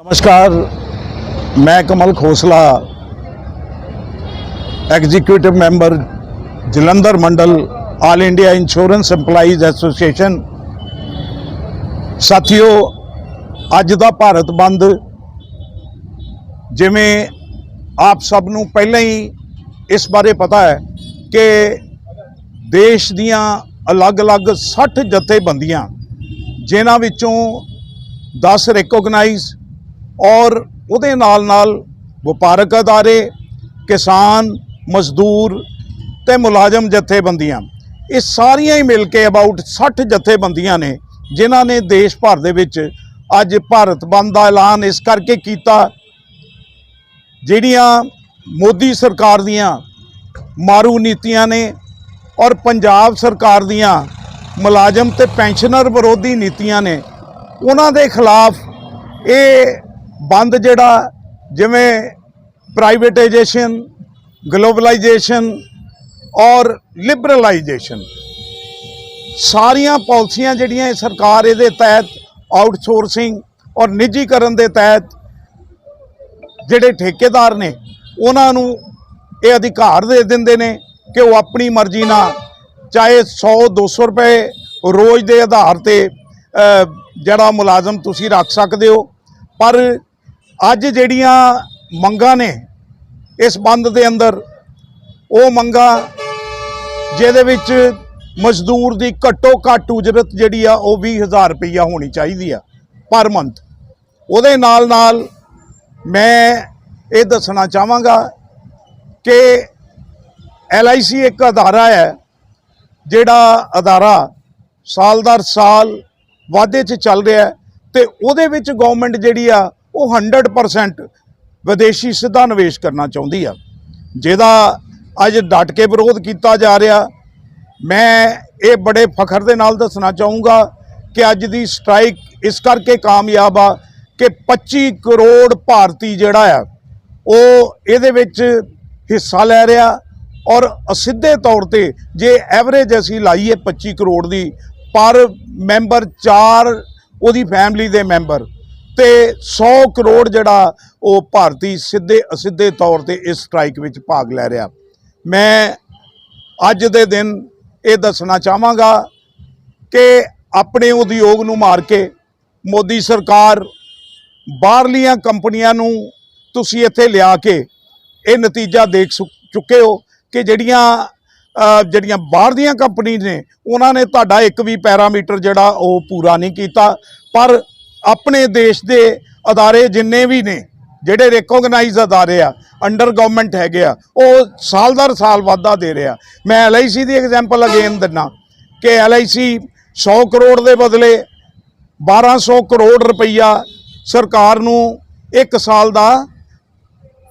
ਨਮਸਕਾਰ, ਮੈਂ Kamal Khosla executive member Jalandhar ਮੰਡਲ all India insurance EMPLOYEES association ਸਾਥੀਓ, ਅੱਜ ਦਾ ਭਾਰਤ ਬੰਦ, ਜਿਵੇਂ ਆਪ ਸਭ ਨੂੰ ਪਹਿਲਾਂ ਹੀ ਇਸ ਬਾਰੇ ਪਤਾ ਹੈ ਕਿ ਦੇਸ਼ ਦੀਆਂ ਅਲੱਗ-ਅਲੱਗ 60 ਜਥੇਬੰਦੀਆਂ, ਜਿਨ੍ਹਾਂ ਵਿੱਚੋਂ 10 ਰੈਕੋਗਨਾਈਜ਼ ਔਰ ਉਹਦੇ ਨਾਲ ਨਾਲ ਵਪਾਰਕ ਅਦਾਰੇ, ਕਿਸਾਨ, ਮਜ਼ਦੂਰ ਤੇ ਮੁਲਾਜ਼ਮ ਜਥੇਬੰਦੀਆਂ, ਇਹ ਸਾਰੀਆਂ ਹੀ ਮਿਲ ਕੇ ਅਬਾਊਟ 60 ਜਥੇਬੰਦੀਆਂ ਨੇ, ਜਿਨ੍ਹਾਂ ਨੇ ਦੇਸ਼ ਭਰ ਦੇ ਵਿੱਚ ਅੱਜ ਭਾਰਤ ਬੰਦ ਦਾ ਐਲਾਨ ਇਸ ਕਰਕੇ ਕੀਤਾ, ਜਿਹੜੀਆਂ ਮੋਦੀ ਸਰਕਾਰ ਦੀਆਂ ਮਾਰੂ ਨੀਤੀਆਂ ਨੇ ਔਰ ਪੰਜਾਬ ਸਰਕਾਰ ਦੀਆਂ ਮੁਲਾਜ਼ਮ ਤੇ ਪੈਨਸ਼ਨਰ ਵਿਰੋਧੀ ਨੀਤੀਆਂ ਨੇ, ਉਹਨਾਂ ਦੇ ਖਿਲਾਫ ਇਹ ਬੰਦ ਜਿਹੜਾ ਜਿਵੇਂ ਪ੍ਰਾਈਵੇਟਾਈਜੇਸ਼ਨ ਗਲੋਬਲਾਈਜੇਸ਼ਨ ਔਰ ਲਿਬਰਲਾਈਜੇਸ਼ਨ ਸਾਰੀਆਂ ਪਾਲਿਸੀਆਂ ਜਿਹੜੀਆਂ ਸਰਕਾਰ ਇਹਦੇ ਤਹਿਤ ਆਊਟਸੋਰਸਿੰਗ ਔਰ ਨਿੱਜੀਕਰਨ ਦੇ ਤਹਿਤ ਜਿਹੜੇ ਠੇਕੇਦਾਰ ਨੇ, ਉਹਨਾਂ ਨੂੰ ਇਹ ਅਧਿਕਾਰ ਦੇ ਦਿੰਦੇ ਨੇ ਕਿ ਉਹ ਆਪਣੀ ਮਰਜ਼ੀ ਨਾਲ ਚਾਹੇ 100 200 ਰੁਪਏ ਰੋਜ਼ ਦੇ ਆਧਾਰ ਤੇ ਜਿਹੜਾ ਮੁਲਾਜ਼ਮ ਤੁਸੀਂ ਰੱਖ ਸਕਦੇ ਹੋ, ਪਰ ਅੱਜ ਜਿਹੜੀਆਂ ਮੰਗਾਂ ਨੇ ਇਸ ਬੰਦ ਦੇ ਅੰਦਰ, ਉਹ ਮੰਗਾਂ ਜਿਹਦੇ ਵਿੱਚ ਮਜ਼ਦੂਰ ਦੀ ਘੱਟੋ ਘੱਟ ਉਜਰਤ ਜਿਹੜੀ ਆ, ਉਹ 20000 ਰੁਪਈਆ ਹੋਣੀ ਚਾਹੀਦੀ ਆ ਪਰ ਮੰਥ। ਉਹਦੇ ਨਾਲ ਨਾਲ ਮੈਂ ਇਹ ਦੱਸਣਾ ਚਾਹਾਂਗਾ ਕਿ LIC ਇੱਕ ਅਦਾਰਾ ਹੈ, ਜਿਹੜਾ ਅਦਾਰਾ ਸਾਲ ਦਰ ਸਾਲ ਵਾਧੇ 'ਚ ਚੱਲ ਰਿਹਾ ਹੈ ਤੇ ਉਹਦੇ ਵਿੱਚ ਗਵਰਨਮੈਂਟ ਜਿਹੜੀ ਆ ਉਹ 100% ਵਿਦੇਸ਼ੀ ਸਿੱਧਾ ਨਿਵੇਸ਼ ਕਰਨਾ ਚਾਹੁੰਦੀ ਆ। ਜਿਹਦਾ ਅੱਜ ਡਟ ਕੇ ਵਿਰੋਧ ਕੀਤਾ ਜਾ ਰਿਹਾ। ਮੈਂ ਇਹ ਬੜੇ ਫਖਰ ਦੇ ਨਾਲ ਦੱਸਣਾ ਚਾਹੂੰਗਾ ਕਿ ਅੱਜ ਦੀ ਸਟ੍ਰਾਈਕ ਇਸ ਕਰਕੇ ਕਾਮਯਾਬ ਆ ਕਿ 25 ਕਰੋੜ ਭਾਰਤੀ ਜਿਹੜਾ ਆ, ਉਹ ਇਹਦੇ ਵਿੱਚ ਹਿੱਸਾ ਲੈ ਰਿਹਾ ਔਰ ਅਸਿੱਧੇ ਤੌਰ ਤੇ ਜੇ ਐਵਰੇਜ ਅਸੀਂ ਲਾਈਏ 25 ਕਰੋੜ ਦੀ, ਪਰ ਮੈਂਬਰ 4 ਉਹਦੀ ਫੈਮਿਲੀ ਦੇ ਮੈਂਬਰ ਤੇ 100 ਕਰੋੜ ਜਿਹੜਾ ਉਹ ਭਾਰਤੀ ਸਿੱਧੇ ਅਸਿੱਧੇ ਤੌਰ ਤੇ ਇਸ ਸਟ੍ਰਾਈਕ ਵਿੱਚ ਭਾਗ ਲੈ ਰਿਹਾ। ਮੈਂ ਅੱਜ ਦੇ ਦਿਨ ਇਹ ਦੱਸਣਾ ਚਾਹਾਂਗਾ ਕਿ ਆਪਣੇ ਉਦਯੋਗ ਨੂੰ ਮਾਰ ਕੇ ਮੋਦੀ ਸਰਕਾਰ ਬਾਹਰਲੀਆਂ ਕੰਪਨੀਆਂ ਨੂੰ ਤੁਸੀਂ ਇੱਥੇ ਲਿਆ ਕੇ ਇਹ ਨਤੀਜਾ ਦੇਖ ਚੁੱਕੇ ਹੋ ਕਿ ਜਿਹੜੀਆਂ ਜਿਹੜੀਆਂ ਬਾਹਰ ਦੀਆਂ ਕੰਪਨੀ ਨੇ, ਉਹਨਾਂ ਨੇ ਤੁਹਾਡਾ ਇੱਕ ਵੀ ਪੈਰਾਮੀਟਰ ਜਿਹੜਾ ਉਹ ਪੂਰਾ ਨਹੀਂ ਕੀਤਾ। ਪਰ ਆਪਣੇ ਦੇਸ਼ ਦੇ ਅਦਾਰੇ ਜਿੰਨੇ ਵੀ ਨੇ, ਜਿਹੜੇ ਰੈਕੋਗਨਾਈਜ਼ ਅਦਾਰੇ ਆ ਅੰਡਰ ਗਵਰਨਮੈਂਟ ਹੈਗੇ ਆ, ਉਹ ਸਾਲ ਦਰ ਸਾਲ ਵਾਧਾ ਦੇ ਰਿਹਾ ਮੈਂ LIC ਦੀ ਐਗਜ਼ਾਮਪਲ ਅਗੇਨ ਦਿੰਨਾ ਕਿ LIC 100 ਕਰੋੜ ਦੇ ਬਦਲੇ 1200 ਕਰੋੜ ਰੁਪਈਆ ਸਰਕਾਰ ਨੂੰ ਇੱਕ ਸਾਲ ਦਾ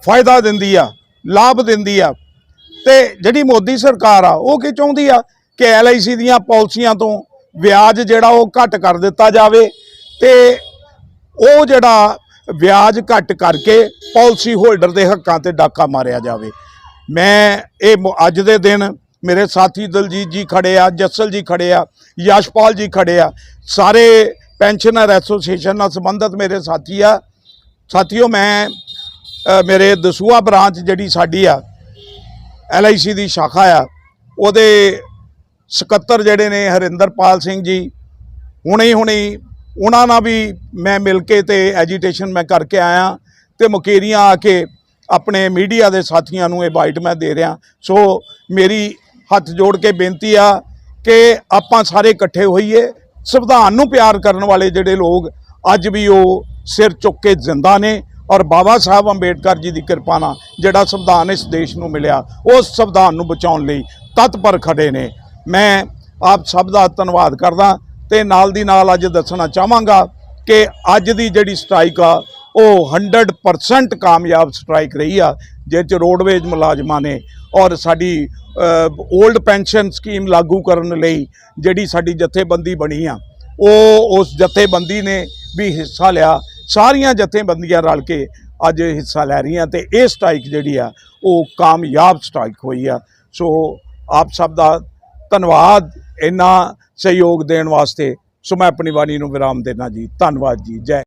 ਫਾਇਦਾ ਦਿੰਦੀ ਆ, ਲਾਭ ਦਿੰਦੀ ਆ। ਤੇ ਜਿਹੜੀ ਮੋਦੀ ਸਰਕਾਰ ਆ, ਉਹ ਕੀ ਚਾਹੁੰਦੀ ਆ? ਕਿ LIC ਦੀਆਂ ਪਾਲਿਸੀਆਂ ਤੋਂ ਵਿਆਜ ਜਿਹੜਾ ਉਹ ਘੱਟ ਕਰ ਦਿੱਤਾ ਜਾਵੇ। ਤੇ ਉਹ ਜਿਹੜਾ ਵਿਆਜ ਘੱਟ ਕਰਕੇ ਪਾਲਿਸੀ ਹੋਲਡਰ ਦੇ ਹੱਕਾਂ ਤੇ ਡਾਕਾ ਮਾਰਿਆ ਜਾਵੇ। ਮੈਂ ਇਹ ਮ- ਅੱਜ ਦੇ ਦਿਨ ਮੇਰੇ ਸਾਥੀ ਦਲਜੀਤ ਜੀ ਖੜੇ ਆ, ਜੱਸਲ ਜੀ ਖੜੇ ਆ, ਯਸ਼ਪਾਲ ਜੀ ਖੜੇ ਆ। ਸਾਰੇ ਪੈਨਸ਼ਨਰ ਐਸੋਸੀਏਸ਼ਨ ਨਾਲ ਸੰਬੰਧਿਤ ਮੇਰੇ ਸਾਥੀ ਆ। ਸਾਥੀਓ, ਮੈਂ ਮੇਰੇ ਦਸੂਆ ਬ੍ਰਾਂਚ ਜਿਹੜੀ ਸਾਡੀ ਆ LIC ਦੀ ਸ਼ਾਖਾ ਆ, ਉਹਦੇ ਸਕੱਤਰ ਜਿਹੜੇ ਨੇ ਹਰਿੰਦਰਪਾਲ ਸਿੰਘ ਜੀ ਹੁਣੇ ਹੀ ਹੁਣੇ ਉਹਨਾਂ ਨਾਲ ਵੀ ਮੈਂ ਮਿਲ ਕੇ ਤੇ ਐਜੀਟੇਸ਼ਨ ਮੈਂ ਕਰਕੇ ਆਇਆ ਤੇ ਮੁਕੇਰੀਆਂ ਆ ਕੇ ਆਪਣੇ ਮੀਡੀਆ ਦੇ ਸਾਥੀਆਂ ਨੂੰ ਇਹ ਬਾਈਟ ਮੈਂ ਦੇ ਰਿਹਾ। ਸੋ ਮੇਰੀ ਹੱਥ ਜੋੜ ਕੇ ਬੇਨਤੀ ਆ ਕਿ ਆਪਾਂ ਸਾਰੇ ਇਕੱਠੇ ਹੋਈਏ, ਸੰਵਿਧਾਨ ਨੂੰ ਪਿਆਰ ਕਰਨ ਵਾਲੇ ਜਿਹੜੇ ਲੋਕ ਅੱਜ ਵੀ ਉਹ ਸਿਰ ਚੁੱਕ ਕੇ ਜ਼ਿੰਦਾ ਨੇ ਔਰ ਬਾਬਾ ਸਾਹਿਬ ਅੰਬੇਡਕਰ ਜੀ ਦੀ ਕਿਰਪਾ ਨਾਲ ਜਿਹੜਾ ਸੰਵਿਧਾਨ ਇਸ ਦੇਸ਼ ਨੂੰ ਮਿਲਿਆ, ਉਸ ਸੰਵਿਧਾਨ ਨੂੰ ਬਚਾਉਣ ਲਈ ਤਤਪਰ ਖੜੇ ਨੇ। ਮੈਂ ਆਪ ਸਭ ਦਾ ਧੰਨਵਾਦ ਕਰਦਾ। ਤੇ ਨਾਲ ਦੀ ਨਾਲ ਅੱਜ ਦੱਸਣਾ ਚਾਹਾਂਗਾ ਕਿ ਅੱਜ ਦੀ ਜਿਹੜੀ ਸਟ੍ਰਾਈਕ ਆ, ਉਹ 100% ਕਾਮਯਾਬ ਸਟ੍ਰਾਈਕ ਰਹੀ ਆ, ਜਿਹ ਚ ਰੋਡਵੇਜ ਮੁਲਾਜ਼ਮਾਂ ਨੇ ਔਰ ਸਾਡੀ 올ਡ ਪੈਨਸ਼ਨ ਸਕੀਮ ਲਾਗੂ ਕਰਨ ਲਈ ਜਿਹੜੀ ਸਾਡੀ ਜਥੇਬੰਦੀ ਬਣੀ ਆ, ਉਹ ਉਸ ਜਥੇਬੰਦੀ ਨੇ ਵੀ ਹਿੱਸਾ ਲਿਆ। ਸਾਰੀਆਂ ਜਥੇਬੰਦੀਆਂ ਰਲ ਕੇ ਅੱਜ ਹਿੱਸਾ ਲੈ ਰਹੀਆਂ ਤੇ ਇਹ ਸਟ੍ਰਾਈਕ ਜਿਹੜੀ ਆ, ਉਹ ਕਾਮਯਾਬ ਸਟ੍ਰਾਈਕ ਹੋਈ ਆ। ਸੋ ਆਪ ਸਭ ਦਾ ਧੰਨਵਾਦ ਇੰਨਾ ਸਹਿਯੋਗ ਦੇਣ ਵਾਸਤੇ। ਸੋ ਮੈਂ ਆਪਣੀ ਬਾਣੀ ਨੂੰ ਵਿਰਾਮ ਦੇਣਾ ਜੀ। ਧੰਨਵਾਦ ਜੀ। ਜੈ